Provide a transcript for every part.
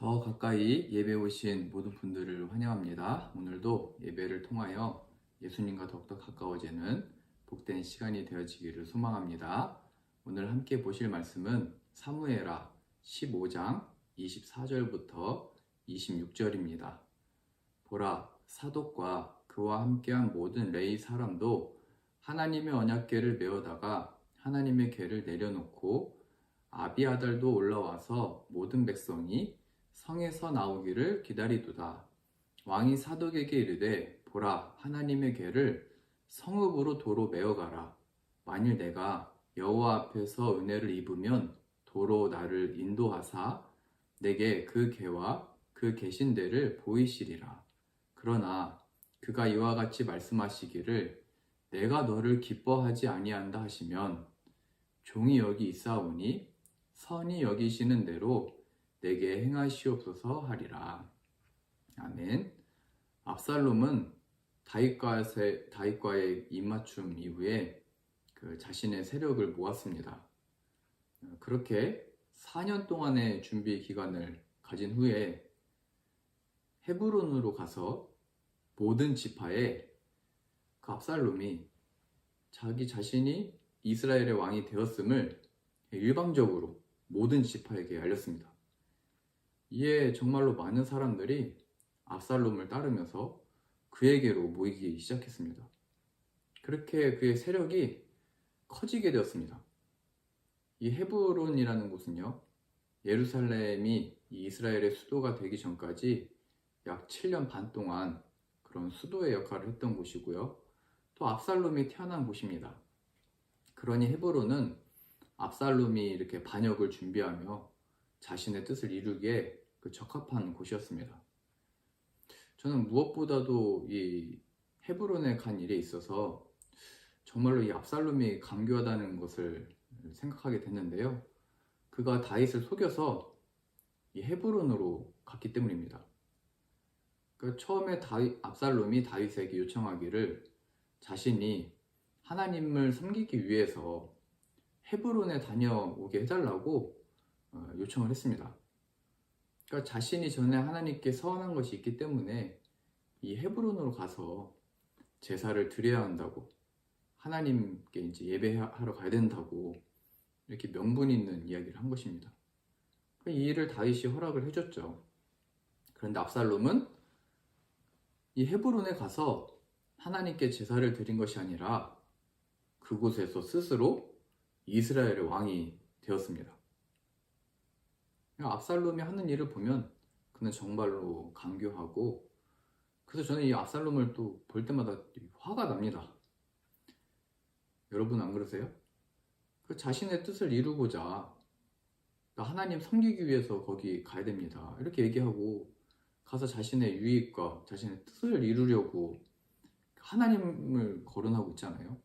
더 가까이 예배 오신 모든 분들을 환영합니다. 오늘도 예배를 통하여 예수님과 더욱더 가까워지는 복된 시간이 되어지기를 소망합니다. 오늘 함께 보실 말씀은 사무에라 15장 24절부터 26절입니다. 보라 사독과 그와 함께한 모든 레이 사람도 하나님의 언약궤를 메어다가 하나님의 궤를 내려놓고 아비아달도 올라와서 모든 백성이 성에서 나오기를 기다리도다. 왕이 사독에게 이르되 보라 하나님의 궤를 성읍으로 도로 메어가라. 만일 내가 여호와 앞에서 은혜를 입으면 도로 나를 인도하사 내게 그 궤와 그 계신 데를 보이시리라. 그러나 그가 이와 같이 말씀하시기를 내가 너를 기뻐하지 아니한다 하시면 종이 여기 있사오니 선이 여기시는 대로 내게 행하시옵소서 하리라. 아멘. 압살롬은 다윗과의, 다윗과의 입맞춤 이후에 그 자신의 세력을 모았습니다. 그렇게 4년 동안의 준비 기간을 가진 후에 헤브론으로 가서 모든 지파에 그 압살롬이 자기 자신이 이스라엘의 왕이 되었음을 일방적으로 모든 지파에게 알렸습니다. 이에 정말로 많은 사람들이 압살롬을 따르면서 그에게로 모이기 시작했습니다. 그렇게 그의 세력이 커지게 되었습니다. 이 헤브론이라는 곳은요, 예루살렘이 이스라엘의 수도가 되기 전까지 약 7년 반 동안 그런 수도의 역할을 했던 곳이고요. 또 압살롬이 태어난 곳입니다. 그러니 헤브론은 압살롬이 이렇게 반역을 준비하며 자신의 뜻을 이루기에 그 적합한 곳이었습니다. 저는 무엇보다도 이 헤브론에 간 일에 있어서 정말로 이 압살롬이 강교하다는 것을 생각하게 됐는데요. 그가 다윗을 속여서 이 헤브론으로 갔기 때문입니다. 그 처음에 다윗, 압살롬이 다윗에게 요청하기를 자신이 하나님을 섬기기 위해서 헤브론에 다녀오게 해달라고 어, 요청을 했습니다. 그러니까 자신이 전에 하나님께 서원한 것이 있기 때문에 이 헤브론으로 가서 제사를 드려야 한다고 하나님께 이제 예배하러 가야 된다고 이렇게 명분 있는 이야기를 한 것입니다. 이 일을 다윗이 허락을 해줬죠. 그런데 압살롬은 이 헤브론에 가서 하나님께 제사를 드린 것이 아니라 그곳에서 스스로 이스라엘의 왕이 되었습니다. 압살롬이 하는 일을 보면 그는 정말로 강교하고 그래서 저는 이 압살롬을 또 볼 때마다 화가 납니다. 여러분 안 그러세요? 그 자신의 뜻을 이루고자 하나님 섬기기 위해서 거기 가야 됩니다. 이렇게 얘기하고 가서 자신의 유익과 자신의 뜻을 이루려고 하나님을 거론하고 있잖아요.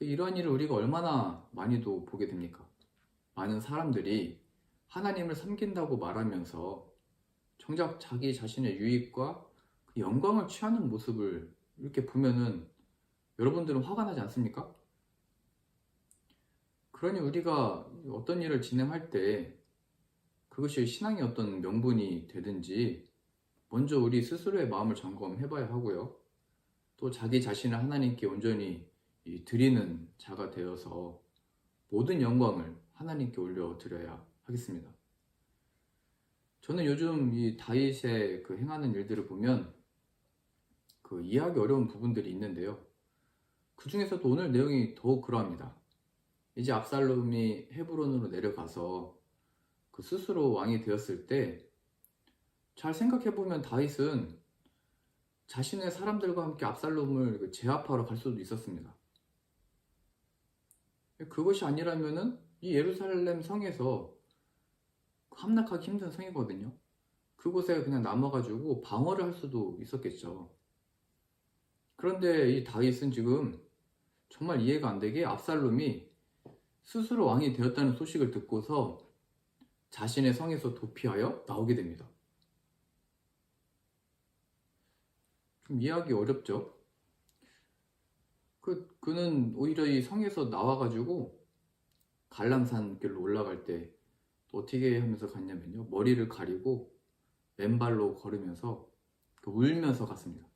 이러한 일을 우리가 얼마나 많이도 보게 됩니까? 많은 사람들이 하나님을 섬긴다고 말하면서 정작 자기 자신의 유익과 그 영광을 취하는 모습을 이렇게 보면은 여러분들은 화가 나지 않습니까? 그러니 우리가 어떤 일을 진행할 때 그것이 신앙의 어떤 명분이 되든지 먼저 우리 스스로의 마음을 점검해 봐야 하고요. 또 자기 자신을 하나님께 온전히 드리는 자가 되어서 모든 영광을 하나님께 올려 드려야 하겠습니다. 저는 요즘 이 다윗의 그 행하는 일들을 보면 그 이해하기 어려운 부분들이 있는데요. 그 중에서도 오늘 내용이 더욱 그러합니다. 이제 압살롬이 헤브론으로 내려가서 그 스스로 왕이 되었을 때 잘 생각해 보면 다윗은 자신의 사람들과 함께 압살롬을 그 제압하러 갈 수도 있었습니다. 그것이 아니라면은 이 예루살렘 성에서 함락하기 힘든 성이거든요. 그곳에 그냥 남아가지고 방어를 할 수도 있었겠죠. 그런데 이 다윗은 지금 정말 이해가 안 되게 압살롬이 스스로 왕이 되었다는 소식을 듣고서 자신의 성에서 도피하여 나오게 됩니다. 좀 이해하기 어렵죠? 그, 그는 오히려 이 성에서 나와가지고 갈람산 길로 올라갈 때또 어떻게 하면서 갔냐면요. 머리를 가리고 맨발로 걸으면서 그 울면서 갔습니다.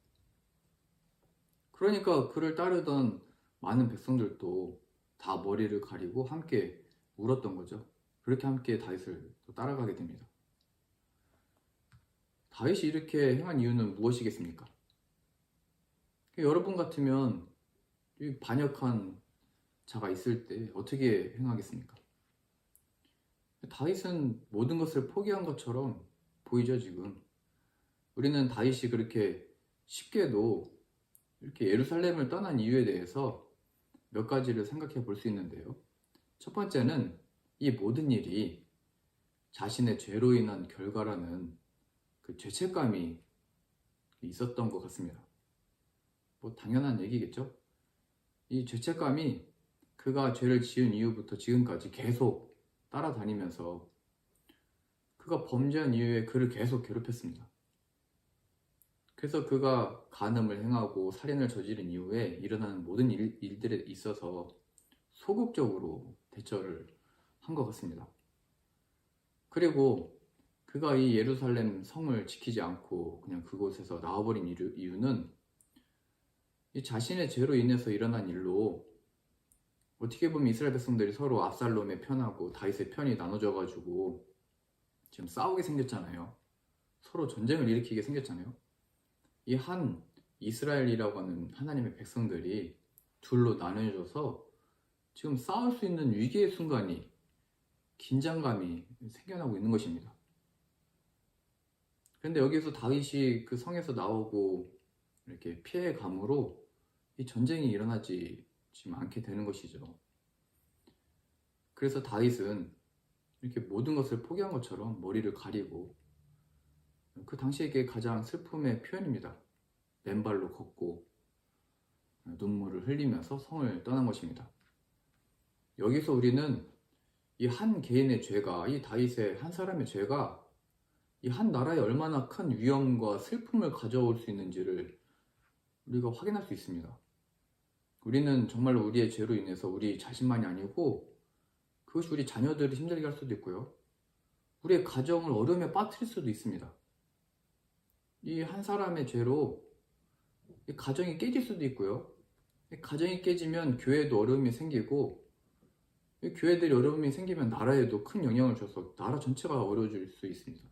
그러니까 그를 따르던 많은 백성들도 다 머리를 가리고 함께 울었던 거죠. 그렇게 함께 다윗을 또 따라가게 됩니다. 다윗이 이렇게 행한 이유는 무엇이겠습니까? 여러분 같으면 이 반역한 자가 있을 때 어떻게 행하겠습니까? 다윗은 모든 것을 포기한 것처럼 보이죠, 지금. 우리는 다윗이 그렇게 쉽게도 이렇게 예루살렘을 떠난 이유에 대해서 몇 가지를 생각해 볼 수 있는데요. 첫 번째는 이 모든 일이 자신의 죄로 인한 결과라는 그 죄책감이 있었던 것 같습니다. 뭐 당연한 얘기겠죠? 이 죄책감이 그가 죄를 지은 이후부터 지금까지 계속 따라다니면서 그가 범죄한 이후에 그를 계속 괴롭혔습니다. 그래서 그가 간음을 행하고 살인을 저지른 이후에 일어나는 모든 일, 일들에 있어서 소극적으로 대처를 한 것 같습니다. 그리고 그가 이 예루살렘 성을 지키지 않고 그냥 그곳에서 나와버린 이유, 이유는 이 자신의 죄로 인해서 일어난 일로 어떻게 보면 이스라엘 백성들이 서로 압살롬의 편하고 다윗의 편이 나눠져 가지고 지금 싸우게 생겼잖아요. 서로 전쟁을 일으키게 생겼잖아요. 이 한 이스라엘이라고 하는 하나님의 백성들이 둘로 나눠져서 지금 싸울 수 있는 위기의 순간이 긴장감이 생겨나고 있는 것입니다. 그런데 여기서 다윗이 그 성에서 나오고 이렇게 피해 감으로 이 전쟁이 일어나지 않게 되는 것이죠. 그래서 다윗은 이렇게 모든 것을 포기한 것처럼 머리를 가리고 그 당시에게 가장 슬픔의 표현입니다. 맨발로 걷고 눈물을 흘리면서 성을 떠난 것입니다. 여기서 우리는 이 한 개인의 죄가, 이 다윗의 한 사람의 죄가 이 한 나라에 얼마나 큰 위험과 슬픔을 가져올 수 있는지를 우리가 확인할 수 있습니다. 우리는 정말로 우리의 죄로 인해서 우리 자신만이 아니고 그것이 우리 자녀들을 힘들게 할 수도 있고요. 우리의 가정을 어려움에 빠뜨릴 수도 있습니다. 이 한 사람의 죄로 가정이 깨질 수도 있고요. 가정이 깨지면 교회도 어려움이 생기고 교회들이 어려움이 생기면 나라에도 큰 영향을 줘서 나라 전체가 어려워질 수 있습니다.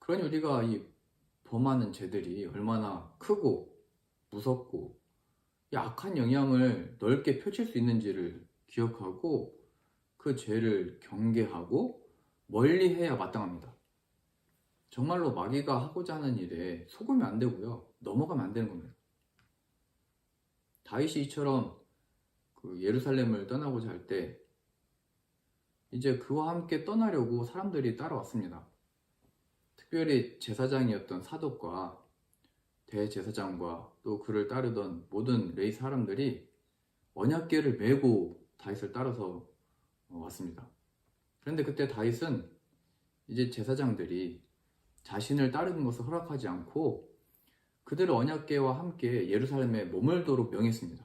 그러니 우리가 이 범하는 죄들이 얼마나 크고 무섭고 악한 영향을 넓게 펼칠 수 있는지를 기억하고 그 죄를 경계하고 멀리 해야 마땅합니다. 정말로 마귀가 하고자 하는 일에 속으면 안 되고요. 넘어가면 안 되는 겁니다. 다윗이 이처럼 그 예루살렘을 떠나고자 할 때 이제 그와 함께 떠나려고 사람들이 따라왔습니다. 특별히 제사장이었던 사독과 대제사장과 또 그를 따르던 모든 레이 사람들이 언약궤를 메고 다윗을 따라서 왔습니다. 그런데 그때 다윗은 이제 제사장들이 자신을 따르는 것을 허락하지 않고 그들의 언약궤와 함께 예루살렘에 머물도록 명했습니다.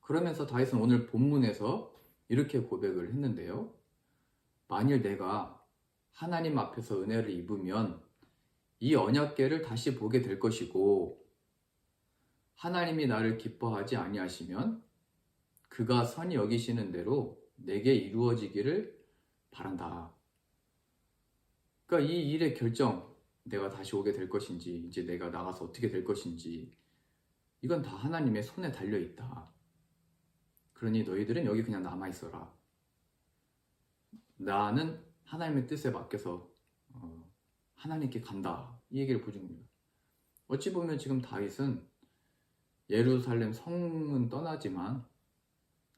그러면서 다윗은 오늘 본문에서 이렇게 고백을 했는데요. 만일 내가 하나님 앞에서 은혜를 입으면 이 언약궤를 다시 보게 될 것이고 하나님이 나를 기뻐하지 아니하시면 그가 선이 여기시는 대로 내게 이루어지기를 바란다. 그러니까 이 일의 결정, 내가 다시 오게 될 것인지, 이제 내가 나가서 어떻게 될 것인지, 이건 다 하나님의 손에 달려 있다. 그러니 너희들은 여기 그냥 남아 있어라. 나는 하나님의 뜻에 맡겨서 어, 하나님께 간다. 이 얘기를 보여준 겁니다. 어찌 보면 지금 다윗은 예루살렘 성은 떠나지만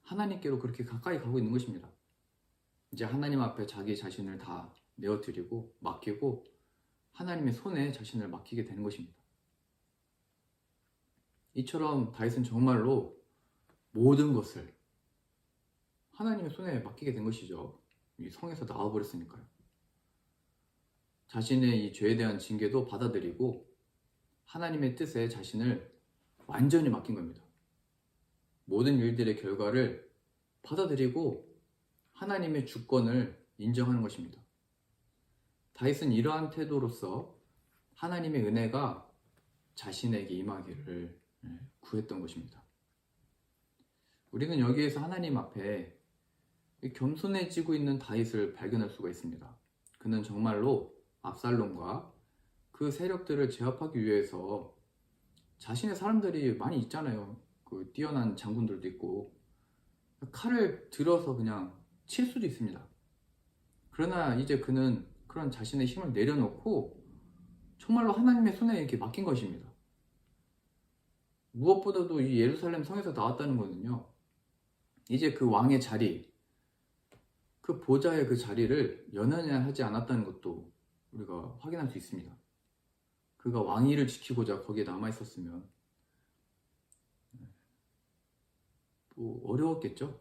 하나님께로 그렇게 가까이 가고 있는 것입니다. 이제 하나님 앞에 자기 자신을 다 내어드리고 맡기고 하나님의 손에 자신을 맡기게 되는 것입니다. 이처럼 다윗은 정말로 모든 것을 하나님의 손에 맡기게 된 것이죠. 이 성에서 나와버렸으니까요. 자신의 이 죄에 대한 징계도 받아들이고 하나님의 뜻에 자신을 완전히 맡긴 겁니다. 모든 일들의 결과를 받아들이고 하나님의 주권을 인정하는 것입니다. 다윗은 이러한 태도로서 하나님의 은혜가 자신에게 임하기를 예, 구했던 것입니다. 우리는 여기에서 하나님 앞에 겸손해지고 있는 다윗을 발견할 수가 있습니다. 그는 정말로 압살롬과 그 세력들을 제압하기 위해서 자신의 사람들이 많이 있잖아요. 그 뛰어난 장군들도 있고 칼을 들어서 그냥 칠 수도 있습니다. 그러나 이제 그는 그런 자신의 힘을 내려놓고 정말로 하나님의 손에 이렇게 맡긴 것입니다. 무엇보다도 이 예루살렘 성에서 나왔다는 것은요. 이제 그 왕의 자리, 그 보좌의 그 자리를 연연히 하지 않았다는 것도 우리가 확인할 수 있습니다. 그가 왕위를 지키고자 거기에 남아 있었으면 뭐 어려웠겠죠.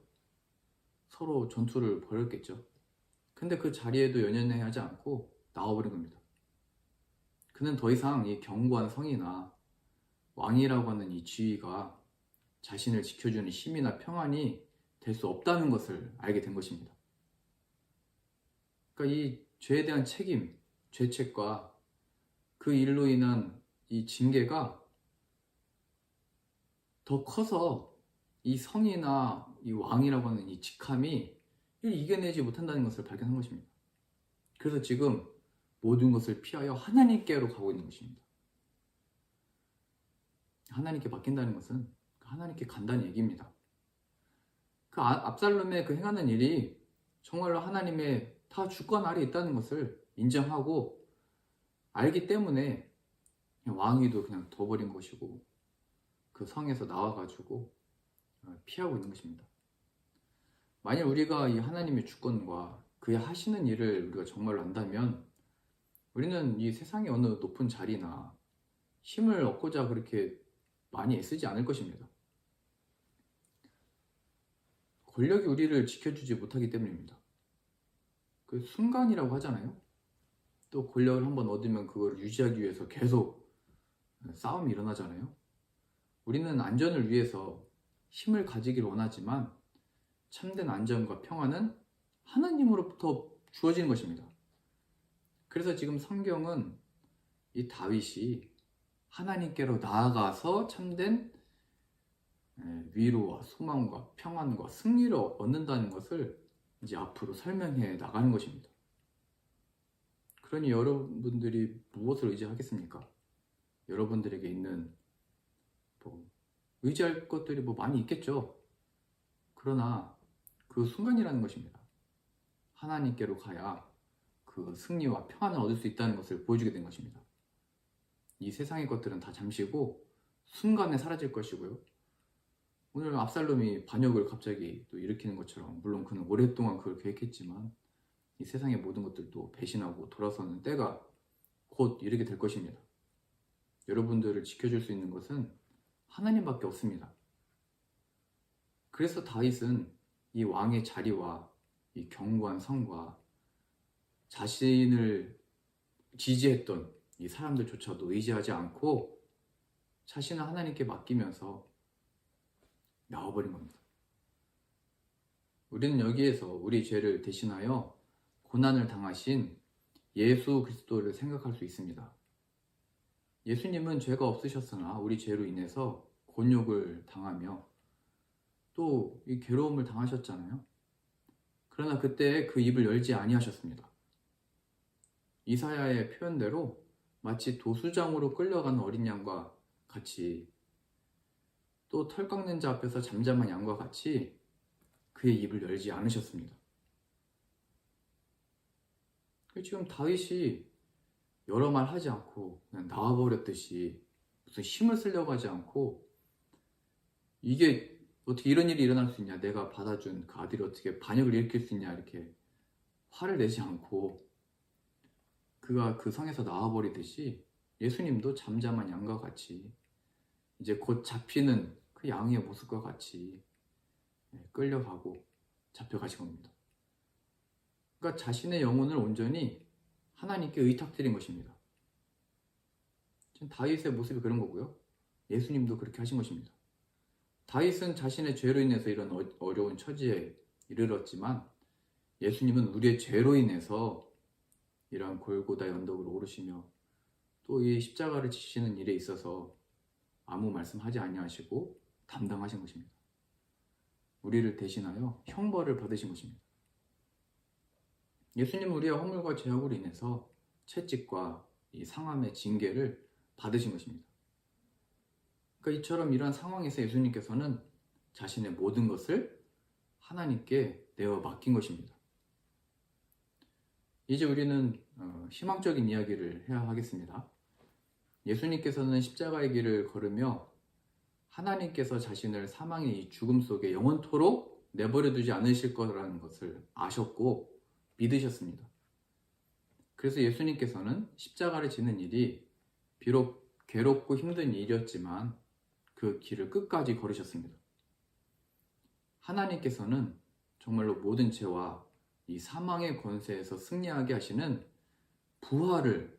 서로 전투를 벌였겠죠. 근데 그 자리에도 연연해 하지 않고 나와버린 겁니다. 그는 더 이상 이 견고한 성이나 왕이라고 하는 이 지위가 자신을 지켜주는 힘이나 평안이 될 수 없다는 것을 알게 된 것입니다. 그러니까 이 죄에 대한 책임, 죄책과 그 일로 인한 이 징계가 더 커서 이 성이나 이 왕이라고 하는 이 직함이 이겨내지 못한다는 것을 발견한 것입니다. 그래서 지금 모든 것을 피하여 하나님께로 가고 있는 것입니다. 하나님께 맡긴다는 것은 하나님께 간다는 얘기입니다. 그 아- 압살롬의 그 행하는 일이 정말로 하나님의 다 주권 아래 있다는 것을 인정하고 알기 때문에 왕위도 그냥 둬버린 것이고 그 성에서 나와가지고 어, 피하고 있는 것입니다. 만약 우리가 이 하나님의 주권과 그의 하시는 일을 우리가 정말로 안다면 우리는 이 세상의 어느 높은 자리나 힘을 얻고자 그렇게 많이 애쓰지 않을 것입니다. 권력이 우리를 지켜주지 못하기 때문입니다. 그 순간이라고 하잖아요. 또 권력을 한번 얻으면 그걸 유지하기 위해서 계속 싸움이 일어나잖아요. 우리는 안전을 위해서 힘을 가지길 원하지만 참된 안전과 평안은 하나님으로부터 주어지는 것입니다. 그래서 지금 성경은 이 다윗이 하나님께로 나아가서 참된 예, 위로와 소망과 평안과 승리를 얻는다는 것을 이제 앞으로 설명해 나가는 것입니다. 그러니 여러분들이 무엇을 의지하겠습니까? 여러분들에게 있는 뭐 의지할 것들이 뭐 많이 있겠죠. 그러나 그 순간이라는 것입니다. 하나님께로 가야 그 승리와 평안을 얻을 수 있다는 것을 보여주게 된 것입니다. 이 세상의 것들은 다 잠시고 순간에 사라질 것이고요. 오늘 압살롬이 반역을 갑자기 또 일으키는 것처럼 물론 그는 오랫동안 그걸 계획했지만 이 세상의 모든 것들도 배신하고 돌아서는 때가 곧 이르게 될 것입니다. 여러분들을 지켜줄 수 있는 것은 하나님밖에 없습니다. 그래서 다윗은 이 왕의 자리와 이 견고한 성과 자신을 지지했던 이 사람들조차도 의지하지 않고 자신을 하나님께 맡기면서 나와버린 겁니다. 우리는 여기에서 우리 죄를 대신하여 고난을 당하신 예수 그리스도를 생각할 수 있습니다. 예수님은 죄가 없으셨으나 우리 죄로 인해서 곤욕을 당하며 또 이 괴로움을 당하셨잖아요. 그러나 그때 그 입을 열지 아니하셨습니다. 이사야의 표현대로 마치 도수장으로 끌려가는 어린 양과 같이 또 털 깎는 자 앞에서 잠잠한 양과 같이 그의 입을 열지 않으셨습니다. 지금 다윗이 여러 말 하지 않고 그냥 나와버렸듯이 무슨 힘을 쓰려고 하지 않고 이게 어떻게 이런 일이 일어날 수 있냐 내가 받아준 그 아들이 어떻게 반역을 일으킬 수 있냐 이렇게 화를 내지 않고 그가 그 성에서 나와버리듯이 예수님도 잠잠한 양과 같이 이제 곧 잡히는 그 양의 모습과 같이 네, 끌려가고 잡혀가신 겁니다. 그러니까 자신의 영혼을 온전히 하나님께 의탁드린 것입니다. 지금 다윗의 모습이 그런 거고요. 예수님도 그렇게 하신 것입니다. 다윗은 자신의 죄로 인해서 이런 어- 어려운 처지에 이르렀지만 예수님은 우리의 죄로 인해서 이러한 골고다의 언덕으로 오르시며 또 이 십자가를 지시는 일에 있어서 아무 말씀하지 아니하시고 담당하신 것입니다. 우리를 대신하여 형벌을 받으신 것입니다. 예수님은 우리의 허물과 죄악으로 인해서 채찍과 이 상함의 징계를 받으신 것입니다. 그러니까 이처럼 이러한 상황에서 예수님께서는 자신의 모든 것을 하나님께 내어 맡긴 것입니다. 이제 우리는 어, 희망적인 이야기를 해야 하겠습니다. 예수님께서는 십자가의 길을 걸으며 하나님께서 자신을 사망의 이 죽음 속에 영원토록 내버려 두지 않으실 거라는 것을 아셨고 믿으셨습니다. 그래서 예수님께서는 십자가를 지는 일이 비록 괴롭고 힘든 일이었지만 그 길을 끝까지 걸으셨습니다. 하나님께서는 정말로 모든 죄와 이 사망의 권세에서 승리하게 하시는 부활을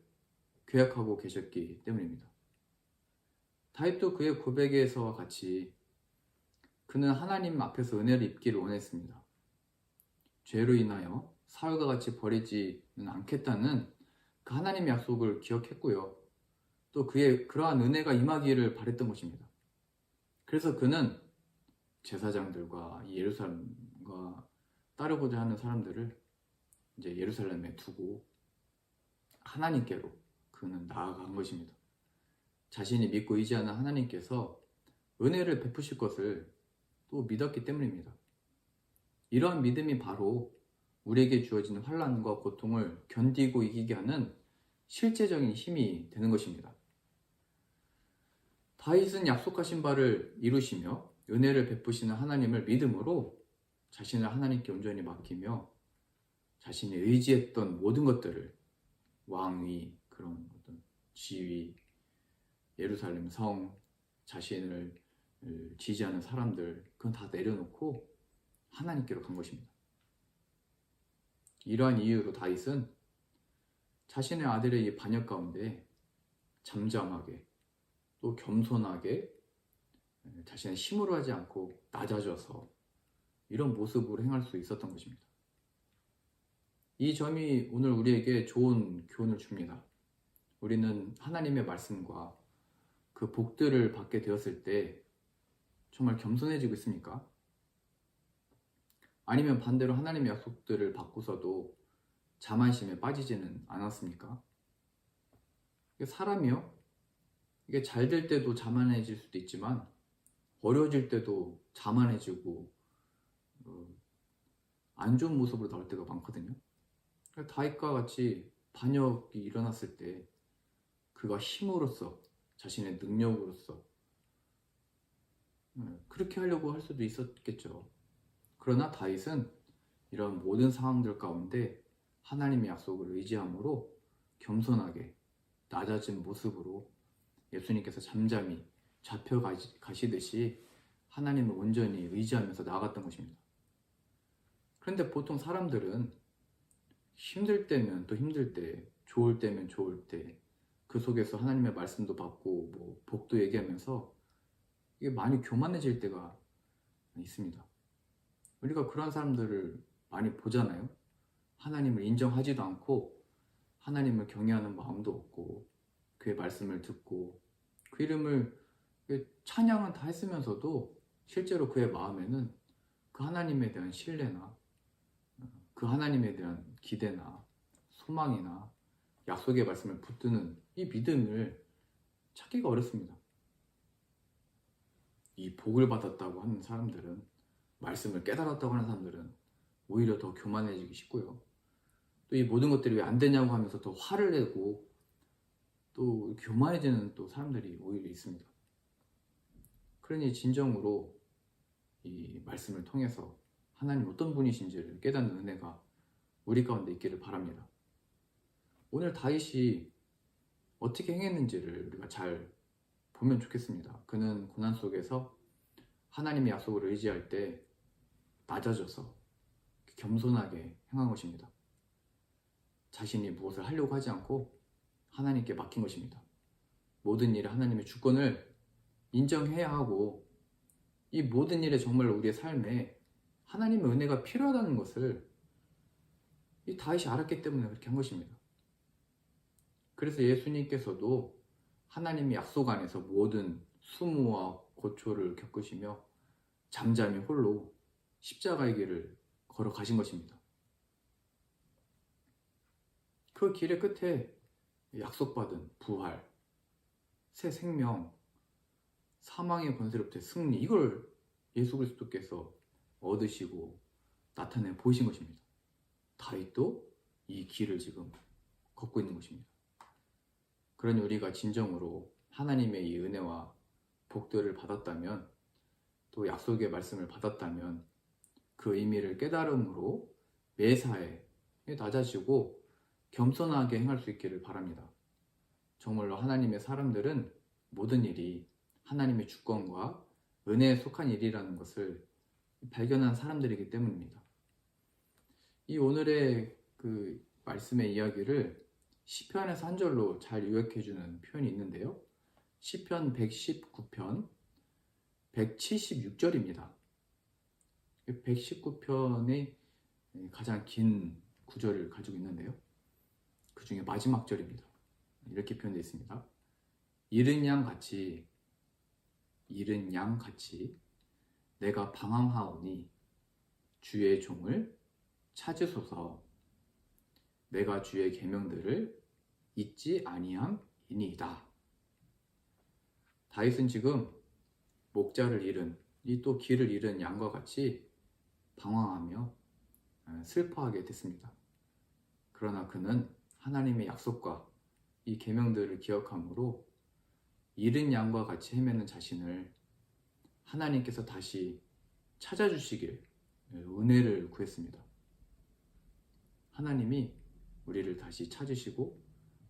계약하고 계셨기 때문입니다. 다윗도 그의 고백에서와 같이 그는 하나님 앞에서 은혜를 입기를 원했습니다. 죄로 인하여 사울과 같이 버리지는 않겠다는 그 하나님의 약속을 기억했고요. 또 그의 그러한 은혜가 임하기를 바랬던 것입니다. 그래서 그는 제사장들과 이 예루살렘과 따르고자 하는 사람들을 이제 예루살렘에 두고 하나님께로 그는 나아간 것입니다. 자신이 믿고 의지하는 하나님께서 은혜를 베푸실 것을 또 믿었기 때문입니다. 이러한 믿음이 바로 우리에게 주어지는 환란과 고통을 견디고 이기게 하는 실제적인 힘이 되는 것입니다. 다윗은 약속하신 바를 이루시며 은혜를 베푸시는 하나님을 믿음으로 자신을 하나님께 온전히 맡기며 자신이 의지했던 모든 것들을 왕위 그런 어떤 지위 예루살렘 성 자신을 지지하는 사람들 그건 다 내려놓고 하나님께로 간 것입니다. 이러한 이유로 다윗은 자신의 아들의 이 반역 가운데 잠잠하게 또 겸손하게 자신의 힘으로 하지 않고 낮아져서 이런 모습으로 행할 수 있었던 것입니다. 이 점이 오늘 우리에게 좋은 교훈을 줍니다. 우리는 하나님의 말씀과 그 복들을 받게 되었을 때 정말 겸손해지고 있습니까? 아니면 반대로 하나님의 약속들을 받고서도 자만심에 빠지지는 않았습니까? 사람이요. 이게 잘 될 때도 자만해질 수도 있지만 어려워질 때도 자만해지고 어, 안 좋은 모습으로 나올 때가 많거든요. 다윗과 같이 반역이 일어났을 때 그가 힘으로써 자신의 능력으로서 네, 그렇게 하려고 할 수도 있었겠죠. 그러나 다윗은 이런 모든 상황들 가운데 하나님의 약속을 의지함으로 겸손하게 낮아진 모습으로 예수님께서 잠잠히 잡혀가시듯이 하나님을 온전히 의지하면서 나아갔던 것입니다. 그런데 보통 사람들은 힘들 때면 또 힘들 때, 좋을 때면 좋을 때, 그 속에서 하나님의 말씀도 받고, 뭐, 복도 얘기하면서 이게 많이 교만해질 때가 있습니다. 우리가 그런 사람들을 많이 보잖아요. 하나님을 인정하지도 않고, 하나님을 경외하는 마음도 없고, 그의 말씀을 듣고, 그 이름을 찬양은 다 했으면서도 실제로 그의 마음에는 그 하나님에 대한 신뢰나 그 하나님에 대한 기대나 소망이나 약속의 말씀을 붙드는 이 믿음을 찾기가 어렵습니다. 이 복을 받았다고 하는 사람들은 말씀을 깨달았다고 하는 사람들은 오히려 더 교만해지기 쉽고요. 또 이 모든 것들이 왜 안 되냐고 하면서 더 화를 내고 또 교만해지는 또 사람들이 오히려 있습니다. 그러니 진정으로 이 말씀을 통해서 하나님 어떤 분이신지를 깨닫는 은혜가 우리 가운데 있기를 바랍니다. 오늘 다윗이 어떻게 행했는지를 우리가 잘 보면 좋겠습니다. 그는 고난 속에서 하나님의 약속을 의지할 때 낮아져서 겸손하게 행한 것입니다. 자신이 무엇을 하려고 하지 않고 하나님께 맡긴 것입니다. 모든 일에 하나님의 주권을 인정해야 하고 이 모든 일에 정말 우리의 삶에 하나님의 은혜가 필요하다는 것을 이 다윗이 알았기 때문에 그렇게 한 것입니다. 그래서 예수님께서도 하나님의 약속 안에서 모든 수모와 고초를 겪으시며 잠잠히 홀로 십자가의 길을 걸어가신 것입니다. 그 길의 끝에 약속받은 부활, 새 생명, 사망의 권세로부터 승리 이걸 예수 그리스도께서 얻으시고 나타내 보이신 것입니다. 다윗도 이 길을 지금 걷고 있는 것입니다. 그러니 우리가 진정으로 하나님의 이 은혜와 복들을 받았다면 또 약속의 말씀을 받았다면 그 의미를 깨달음으로 매사에 낮아지고 겸손하게 행할 수 있기를 바랍니다. 정말로 하나님의 사람들은 모든 일이 하나님의 주권과 은혜에 속한 일이라는 것을 발견한 사람들이기 때문입니다. 이 오늘의 그 말씀의 이야기를 시편에서 한 절로 잘 요약해 주는 표현이 있는데요. 시편 119편 176절입니다. 119편의 가장 긴 구절을 가지고 있는데요. 그 중에 마지막 절입니다. 이렇게 표현되어 있습니다. 이른 양 같이 이른 양 같이 내가 방황하오니 주의 종을 찾으소서 내가 주의 계명들을 잊지 아니함이니이다. 다윗은 지금 목자를 잃은 이 또 길을 잃은 양과 같이 방황하며 아, 슬퍼하게 됐습니다. 그러나 그는 하나님의 약속과 이 계명들을 기억함으로 잃은 양과 같이 헤매는 자신을 하나님께서 다시 찾아주시길 은혜를 구했습니다. 하나님이 우리를 다시 찾으시고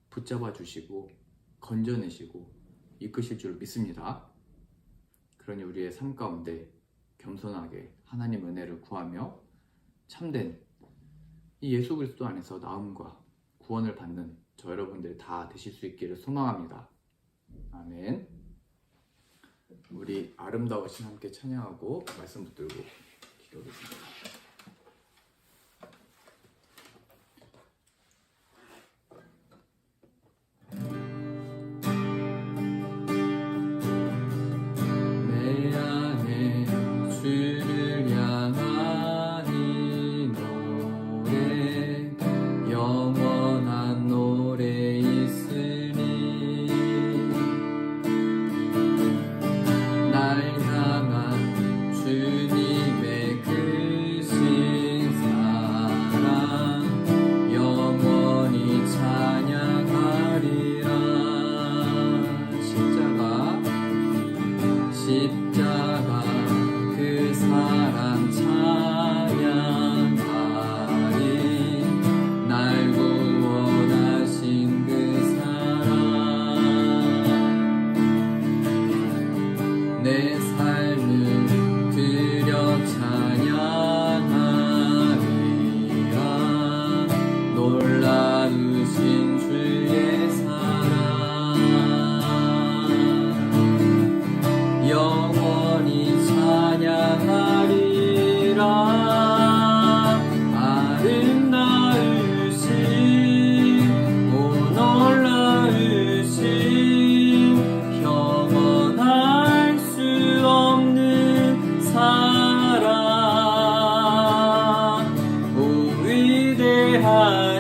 붙잡아 주시고 건져내시고 이끄실 줄 믿습니다. 그러니 우리의 삶 가운데 겸손하게 하나님 은혜를 구하며 참된 이 예수 그리스도 안에서 나음과 구원을 받는 저 여러분들이 다 되실 수 있기를 소망합니다. 아멘. 우리 아름다우신 함께 찬양하고 말씀 붙들고 기도하겠습니다. 십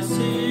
위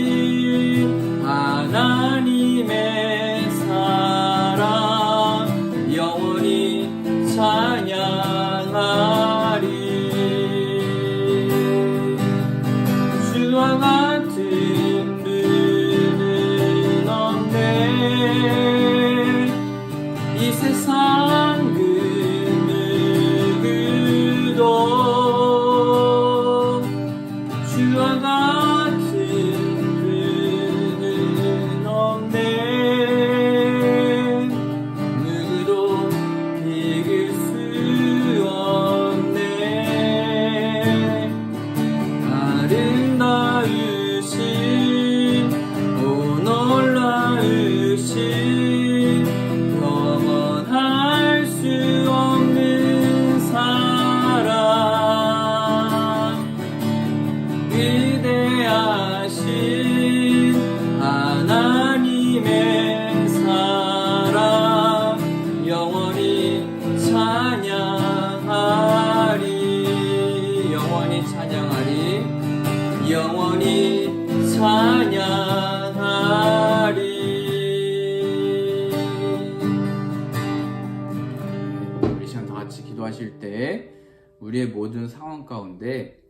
가운데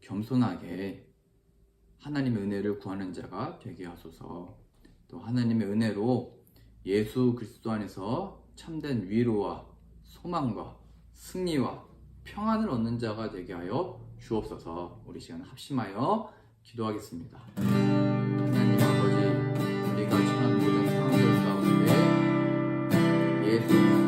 겸손하게 하나님의 은혜를 구하는 자가 되게 하소서. 또 하나님의 은혜로 예수 그리스도 안에서 참된 위로와 소망과 승리와 평안을 얻는 자가 되게 하여 주옵소서. 우리 시간 합심하여 기도하겠습니다. 하나님 아버지, 우리가 처한 모든 상황들 가운데 예수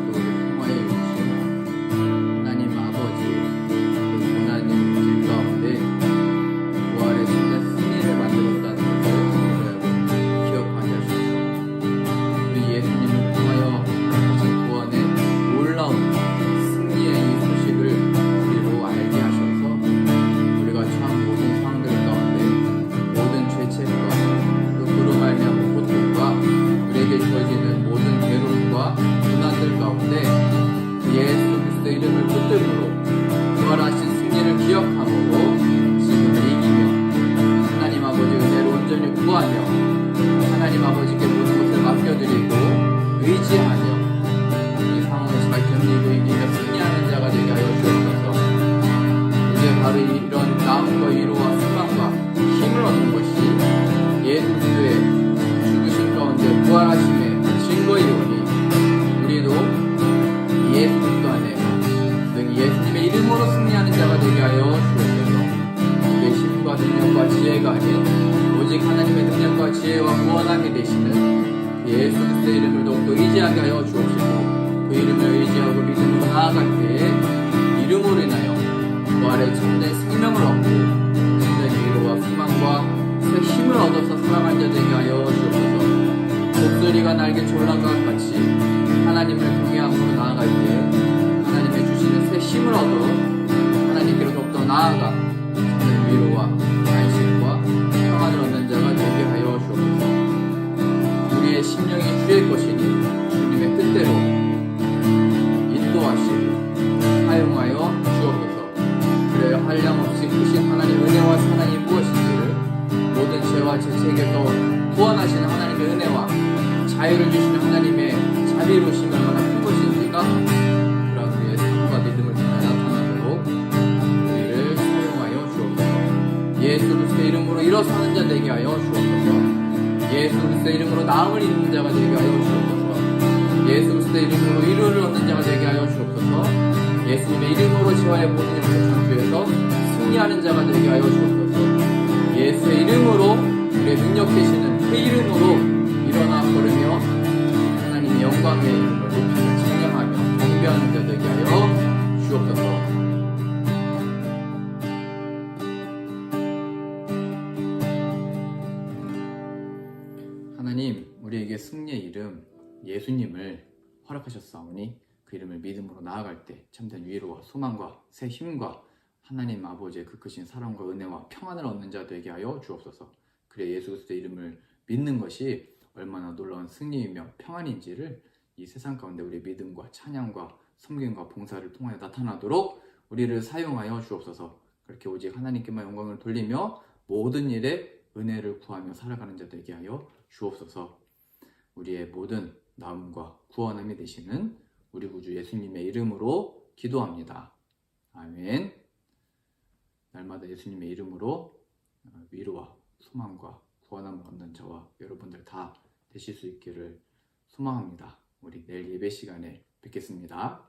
지혜와 구원하게 되시는 그 예수 그리스도의 이름을 더욱더 의지하게 하여 주옵시고 그 이름을 의지하고 믿음으로 나아갈 때에 이름으로 인하여 부활의 참된 생명을 얻고 참된 위로와 소망과 새 힘을 얻어서 살아갈 자 되게 하여 주옵소서. 독수리가 날개 졸라가 같이 하나님을 경외함으로 나아갈 때 하나님의 주시는 새 힘을 얻어 하나님께로 더욱더 나아가 참된 위로와 모든 죄와 죄책에서 구원하시는 하나님의 은혜와 자유를 주시는 하나님의 자비로우심이 얼마나 큰 것인지가 그런 우리의 삶과 믿음을 통해 나타나도록 우리를 사용하여 주옵소서. 예수 그리스도의 이름으로 일어서는 자 되게 하여 주옵소서. 예수 그리스도의 이름으로 나음을 입는 자가 되게 하여 주옵소서. 예수 그리스도의 이름으로 위로를 얻는 자가 되게 하여 주옵소서. 예수님의 이름으로 재화의 모든 예수님을 허락하셨사오니 그 이름을 믿음으로 나아갈 때 참된 위로와 소망과 새 힘과 하나님 아버지의 그 크신 사랑과 은혜와 평안을 얻는 자 되게 하여 주옵소서. 그래 예수 그리스도의 이름을 믿는 것이 얼마나 놀라운 승리이며 평안인지를 이 세상 가운데 우리의 믿음과 찬양과 섬김과 봉사를 통하여 나타나도록 우리를 사용하여 주옵소서. 그렇게 오직 하나님께만 영광을 돌리며 모든 일에 은혜를 구하며 살아가는 자 되게 하여 주옵소서. 우리의 모든 나음과 구원함이 되시는 우리 구주 예수님의 이름으로 기도합니다. 아멘. 날마다 예수님의 이름으로 어, 위로와 소망과 구원함을 얻는 저와 여러분들 다 되실 수 있기를 소망합니다. 우리 내일 예배 시간에 뵙겠습니다.